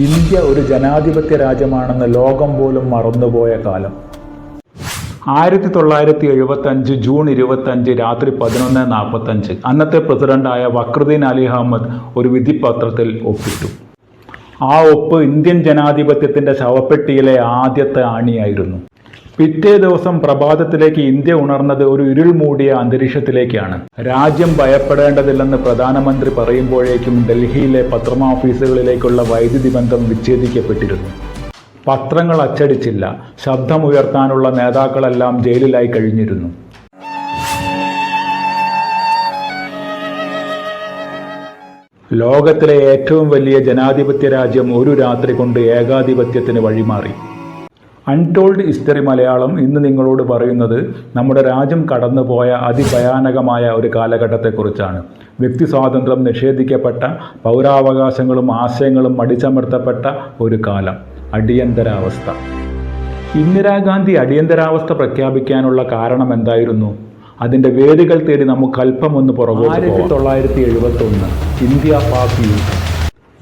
India ഒരു ജനാധിപത്യ രാജ്യമാണെന്ന് ലോകം പോലും മറന്നുപോയ കാലം. ആയിരത്തി തൊള്ളായിരത്തി എഴുപത്തി അഞ്ച് ജൂൺ ഇരുപത്തഞ്ച് രാത്രി പതിനൊന്ന് നാൽപ്പത്തഞ്ച് അന്നത്തെ പ്രസിഡന്റായ വക്രുദ്ദീൻ അലി അഹമ്മദ് ഒരു വിധിപത്രത്തിൽ ഒപ്പിട്ടു. ആ ഒപ്പ് ഇന്ത്യൻ ജനാധിപത്യത്തിന്റെ ശവപ്പെട്ടിയിലെ ആദ്യത്തെ ആണിയായിരുന്നു. പിറ്റേ ദിവസം പ്രഭാതത്തിലേക്ക് ഇന്ത്യ ഉണർന്നത് ഒരു ഇരുൾ മൂടിയ അന്തരീക്ഷത്തിലേക്കാണ്. രാജ്യം ഭയപ്പെടേണ്ടതില്ലെന്ന് പ്രധാനമന്ത്രി പറയുമ്പോഴേക്കും ഡൽഹിയിലെ പത്രമാഫീസുകളിലേക്കുള്ള വൈദ്യുതി ബന്ധം വിച്ഛേദിക്കപ്പെട്ടിരുന്നു. പത്രങ്ങൾ അച്ചടിച്ചില്ല. ശബ്ദമുയർത്താനുള്ള നേതാക്കളെല്ലാം ജയിലിലായി കഴിഞ്ഞിരുന്നു. ലോകത്തിലെ ഏറ്റവും വലിയ ജനാധിപത്യ രാജ്യം ഒരു രാത്രി കൊണ്ട് ഏകാധിപത്യത്തിന് വഴിമാറി. അൺടോൾഡ് ഹിസ്റ്ററി മലയാളം ഇന്ന് നിങ്ങളോട് പറയുന്നത് നമ്മുടെ രാജ്യം കടന്നുപോയ അതിഭയാനകമായ ഒരു കാലഘട്ടത്തെക്കുറിച്ചാണ്. വ്യക്തി സ്വാതന്ത്ര്യം നിഷേധിക്കപ്പെട്ട പൗരാവകാശങ്ങളും ആശയങ്ങളും അടിച്ചമർത്തപ്പെട്ട ഒരു കാലം അടിയന്തരാവസ്ഥ. ഇന്ദിരാഗാന്ധി അടിയന്തരാവസ്ഥ പ്രഖ്യാപിക്കാനുള്ള കാരണം എന്തായിരുന്നു? അതിന്റെ വേദികൾ തേടി നമുക്ക് അല്പമൊന്ന് പുറകു ആയിരത്തി തൊള്ളായിരത്തി എഴുപത്തി ഒന്ന് ഇന്ത്യ പാക് യുദ്ധം.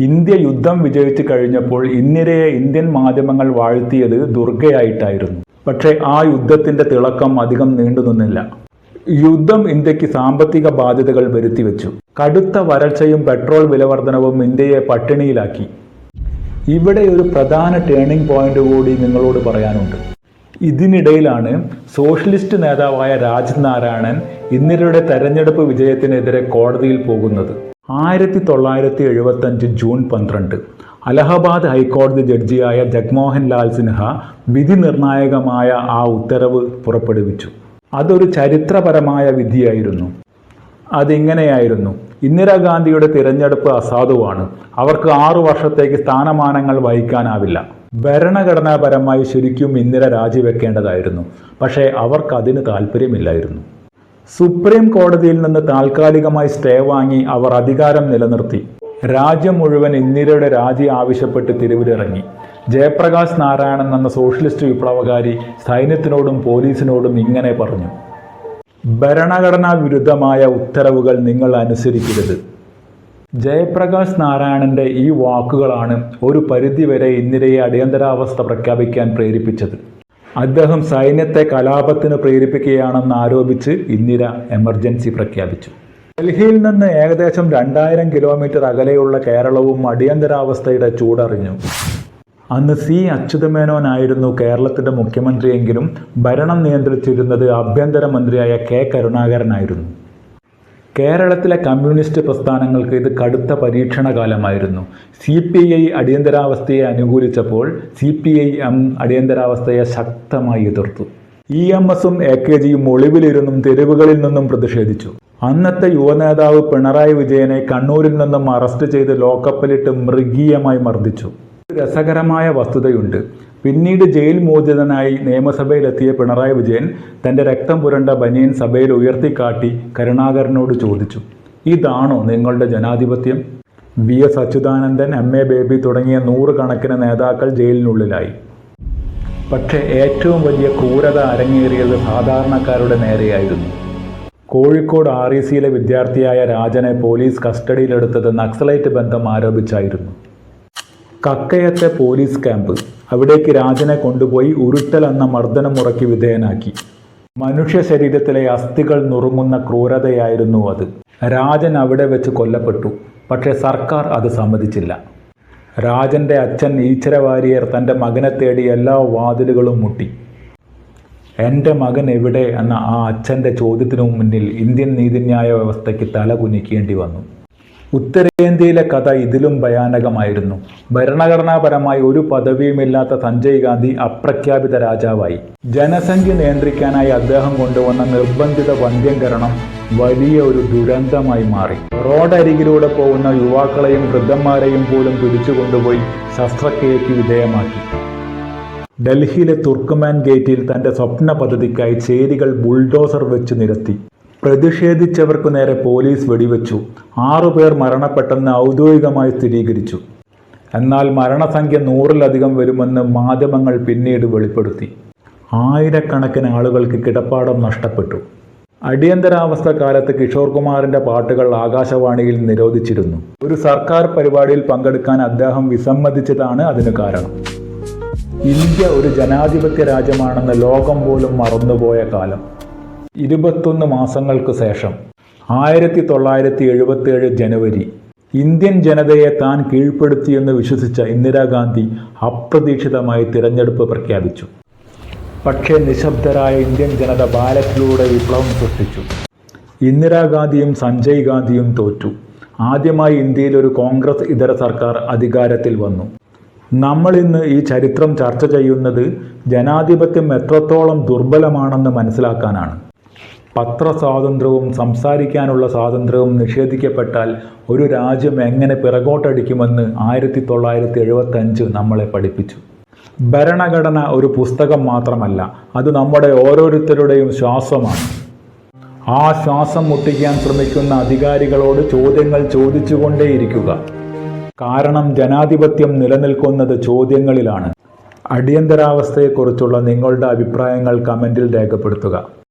ഇന്ത്യ യുദ്ധം വിജയിച്ചു കഴിഞ്ഞപ്പോൾ ഇന്ദിരയെ ഇന്ത്യൻ മാധ്യമങ്ങൾ വാഴ്ത്തിയത് ദുർഗയായിട്ടായിരുന്നു. പക്ഷേ ആ യുദ്ധത്തിന്റെ തിളക്കം അധികം നീണ്ടു നിന്നില്ല. യുദ്ധം ഇന്ത്യയ്ക്ക് സാമ്പത്തിക ബാധ്യതകൾ വരുത്തിവെച്ചു. കടുത്ത വരൾച്ചയും പെട്രോൾ വിലവർധനവും ഇന്ത്യയെ പട്ടിണിയിലാക്കി. ഇവിടെ ഒരു പ്രധാന ടേണിംഗ് പോയിന്റ് കൂടി നിങ്ങളോട് പറയാനുണ്ട്. ഇതിനിടയിലാണ് സോഷ്യലിസ്റ്റ് നേതാവായ രാജ് നാരായണൻ ഇന്ദിരയുടെ തെരഞ്ഞെടുപ്പ് വിജയത്തിനെതിരെ കോടതിയിൽ പോകുന്നത്. ആയിരത്തി തൊള്ളായിരത്തി എഴുപത്തഞ്ച് ജൂൺ പന്ത്രണ്ട്. അലഹബാദ് ഹൈക്കോടതി ജഡ്ജിയായ ജഗ്മോഹൻ ലാൽ സിൻഹ വിധി നിർണായകമായ ആ ഉത്തരവ് പുറപ്പെടുവിച്ചു. അതൊരു ചരിത്രപരമായ വിധിയായിരുന്നു. അതിങ്ങനെയായിരുന്നു. ഇന്ദിരാഗാന്ധിയുടെ തിരഞ്ഞെടുപ്പ് അസാധുവാണ്. അവർക്ക് ആറു വർഷത്തേക്ക് സ്ഥാനമാനങ്ങൾ വഹിക്കാനാവില്ല. ഭരണഘടനാപരമായി ശരിക്കും ഇന്ദിര രാജിവെക്കേണ്ടതായിരുന്നു. പക്ഷേ അവർക്ക് അതിന് താല്പര്യമില്ലായിരുന്നു സുപ്രീം കോടതിയിൽ നിന്ന് താൽക്കാലികമായി സ്റ്റേ വാങ്ങി അവർ അധികാരം നിലനിർത്തി. രാജ്യം മുഴുവൻ ഇന്ദിരയുടെ രാജി ആവശ്യപ്പെട്ട് തെരുവിലിറങ്ങി. ജയപ്രകാശ് നാരായണൻ എന്ന സോഷ്യലിസ്റ്റ് വിപ്ലവകാരി സൈന്യത്തിനോടും പോലീസിനോടും ഇങ്ങനെ പറഞ്ഞു. ഭരണഘടനാ വിരുദ്ധമായ ഉത്തരവുകൾ നിങ്ങൾ അനുസരിക്കരുത്. ജയപ്രകാശ് നാരായണന്റെ ഈ വാക്കുകളാണ് ഒരു പരിധിവരെ ഇന്ദിരയെ അടിയന്തരാവസ്ഥ പ്രഖ്യാപിക്കാൻ പ്രേരിപ്പിച്ചത്. അദ്ദേഹം സൈന്യത്തെ കലാപത്തിന് പ്രേരിപ്പിക്കുകയാണെന്ന് ആരോപിച്ച് ഇന്ദിര എമർജൻസി പ്രഖ്യാപിച്ചു. ഡൽഹിയിൽ നിന്ന് ഏകദേശം രണ്ടായിരം കിലോമീറ്റർ അകലെയുള്ള കേരളവും അടിയന്തരാവസ്ഥയുടെ ചൂടറിഞ്ഞു. അന്ന് സി അച്യുതമേനോനായിരുന്നു കേരളത്തിന്റെ മുഖ്യമന്ത്രിയെങ്കിലും ഭരണം നിയന്ത്രിച്ചിരുന്നത് ആഭ്യന്തരമന്ത്രിയായ കെ കരുണാകരനായിരുന്നു. കേരളത്തിലെ കമ്മ്യൂണിസ്റ്റ് പ്രസ്ഥാനങ്ങൾക്ക് ഇത് കടുത്ത പരീക്ഷണകാലമായിരുന്നു. സി പി ഐ അടിയന്തരാവസ്ഥയെ അനുകൂലിച്ചപ്പോൾ സി പി ഐ എം അടിയന്തരാവസ്ഥയെ ശക്തമായി എതിർത്തു. ഇ എം എസും എ കെ ജിയും ഒളിവിലിരുന്നും തെരുവുകളിൽ നിന്നും പ്രതിഷേധിച്ചു. അന്നത്തെ യുവനേതാവ് പിണറായി വിജയനെ കണ്ണൂരിൽ നിന്നും അറസ്റ്റ് ചെയ്ത് ലോക്കപ്പിലിട്ട് മൃഗീയമായി മർദ്ദിച്ചു. രസകരമായ വസ്തുതയുണ്ട്. പിന്നീട് ജയിൽ മോചിതനായി നിയമസഭയിലെത്തിയ പിണറായി വിജയൻ തന്റെ രക്തം പുരണ്ട ബനിയൻ സഭയിൽ ഉയർത്തിക്കാട്ടി കരുണാകരനോട് ചോദിച്ചു ഇതാണോ നിങ്ങളുടെ ജനാധിപത്യം? V. S. Achuthanandan M. A. Baby തുടങ്ങിയ നൂറുകണക്കിന് നേതാക്കൾ ജയിലിനുള്ളിലായി. പക്ഷേ ഏറ്റവും വലിയ ക്രൂരത അരങ്ങേറിയത് സാധാരണക്കാരുടെ നേരെയായിരുന്നു. കോഴിക്കോട് ആർ ഇ സിയിലെ വിദ്യാർത്ഥിയായ രാജനെ പോലീസ് കസ്റ്റഡിയിലെടുത്തത് നക്സലൈറ്റ് ബന്ധം ആരോപിച്ചായിരുന്നു. കക്കയത്തെ പോലീസ് ക്യാമ്പ്. അവിടേക്ക് രാജനെ കൊണ്ടുപോയി ഉരുട്ടൽ എന്ന മർദ്ദനമുറയ്ക്ക് വിധേയനാക്കി. മനുഷ്യ ശരീരത്തിലെ അസ്ഥികൾ നുറുങ്ങുന്ന ക്രൂരതയായിരുന്നു അത്. രാജൻ അവിടെ വെച്ച് കൊല്ലപ്പെട്ടു. പക്ഷേ സർക്കാർ അത് സമ്മതിച്ചില്ല. രാജന്റെ അച്ഛൻ ഈശ്വര വാര്യർ തന്റെ മകനെ തേടി എല്ലാ വാതിലുകളും മുട്ടി. എന്റെ മകൻ എവിടെ? എന്ന ആ അച്ഛന്റെ ചോദ്യത്തിനു മുന്നിൽ ഇന്ത്യൻ നീതിന്യായ വ്യവസ്ഥയ്ക്ക് തല കുനിക്കേണ്ടി വന്നു. ഉത്തരേന്ത്യയിലെ കഥ ഇതിലും ഭയാനകമായിരുന്നു. ഭരണഘടനാപരമായി ഒരു പദവിയുമില്ലാത്ത സഞ്ജയ് ഗാന്ധി അപ്രഖ്യാപിത രാജാവായി. ജനസംഖ്യ നിയന്ത്രിക്കാനായി അദ്ദേഹം കൊണ്ടുവന്ന നിർബന്ധിത വന്ധ്യംകരണം വലിയ ഒരു ദുരന്തമായി മാറി. റോഡരികിലൂടെ പോകുന്ന യുവാക്കളെയും വൃദ്ധന്മാരെയും പോലും പിടിച്ചുകൊണ്ടുപോയി ശസ്ത്രക്രിയയ്ക്ക് വിധേയമാക്കി. ഡൽഹിയിലെ തുർക്കുമാൻ ഗേറ്റിൽ തന്റെ സ്വപ്ന പദ്ധതിക്കായി ചേരികൾ ബുൾഡോസർ വെച്ച് നിരത്തി. പ്രതിഷേധിച്ചവർക്കു നേരെ പോലീസ് വെടിവെച്ചു. ആറുപേർ മരണപ്പെട്ടെന്ന് ഔദ്യോഗികമായി സ്ഥിരീകരിച്ചു. എന്നാൽ മരണസംഖ്യ നൂറിലധികം വരുമെന്ന് മാധ്യമങ്ങൾ പിന്നീട് വെളിപ്പെടുത്തി. ആയിരക്കണക്കിന് ആളുകൾക്ക് കിടപ്പാടം നഷ്ടപ്പെട്ടു. അടിയന്തരാവസ്ഥ കാലത്ത് കിഷോർ കുമാറിന്റെ പാട്ടുകൾ ആകാശവാണിയിൽ നിരോധിച്ചിരുന്നു. ഒരു സർക്കാർ പരിപാടിയിൽ പങ്കെടുക്കാൻ അദ്ദേഹം വിസമ്മതിച്ചതാണ് അതിന് കാരണം. ഇന്ത്യ ഒരു ജനാധിപത്യ രാജ്യമാണെന്ന് ലോകം പോലും മറന്നുപോയ കാലം. ഇരുപത്തൊന്ന് മാസങ്ങൾക്ക് ശേഷം ആയിരത്തി തൊള്ളായിരത്തി എഴുപത്തിയേഴ് ജനുവരി ഇന്ത്യൻ ജനതയെ താൻ കീഴ്പ്പെടുത്തിയെന്ന് വിശ്വസിച്ച ഇന്ദിരാഗാന്ധി അപ്രതീക്ഷിതമായി തിരഞ്ഞെടുപ്പ് പ്രഖ്യാപിച്ചു. പക്ഷേ നിശബ്ദരായ ഇന്ത്യൻ ജനത ബാലറ്റിലൂടെ വിപ്ലവം സൃഷ്ടിച്ചു. ഇന്ദിരാഗാന്ധിയും സഞ്ജയ് ഗാന്ധിയും തോറ്റു. ആദ്യമായി ഇന്ത്യയിൽ ഒരു കോൺഗ്രസ് ഇതര സർക്കാർ അധികാരത്തിൽ വന്നു. നമ്മൾ ഇന്ന് ഈ ചരിത്രം ചർച്ച ചെയ്യുന്നത് ജനാധിപത്യം എത്രത്തോളം ദുർബലമാണെന്ന് മനസ്സിലാക്കാനാണ്. പത്രസ്വാതന്ത്ര്യവും സംസാരിക്കാനുള്ള സ്വാതന്ത്ര്യവും നിഷേധിക്കപ്പെട്ടാൽ ഒരു രാജ്യം എങ്ങനെ പിറകോട്ടടിക്കുമെന്ന് ആയിരത്തി തൊള്ളായിരത്തി എഴുപത്തഞ്ച് നമ്മളെ പഠിപ്പിച്ചു. ഭരണഘടന ഒരു പുസ്തകം മാത്രമല്ല അത് നമ്മുടെ ഓരോരുത്തരുടെയും ശ്വാസമാണ്. ആ ശ്വാസം മുട്ടിക്കാൻ ശ്രമിക്കുന്ന അധികാരികളോട് ചോദ്യങ്ങൾ ചോദിച്ചുകൊണ്ടേയിരിക്കുക. കാരണം ജനാധിപത്യം നിലനിൽക്കുന്നത് ചോദ്യങ്ങളിലാണ്. അടിയന്തരാവസ്ഥയെക്കുറിച്ചുള്ള നിങ്ങളുടെ അഭിപ്രായങ്ങൾ കമന്റിൽ രേഖപ്പെടുത്തുക.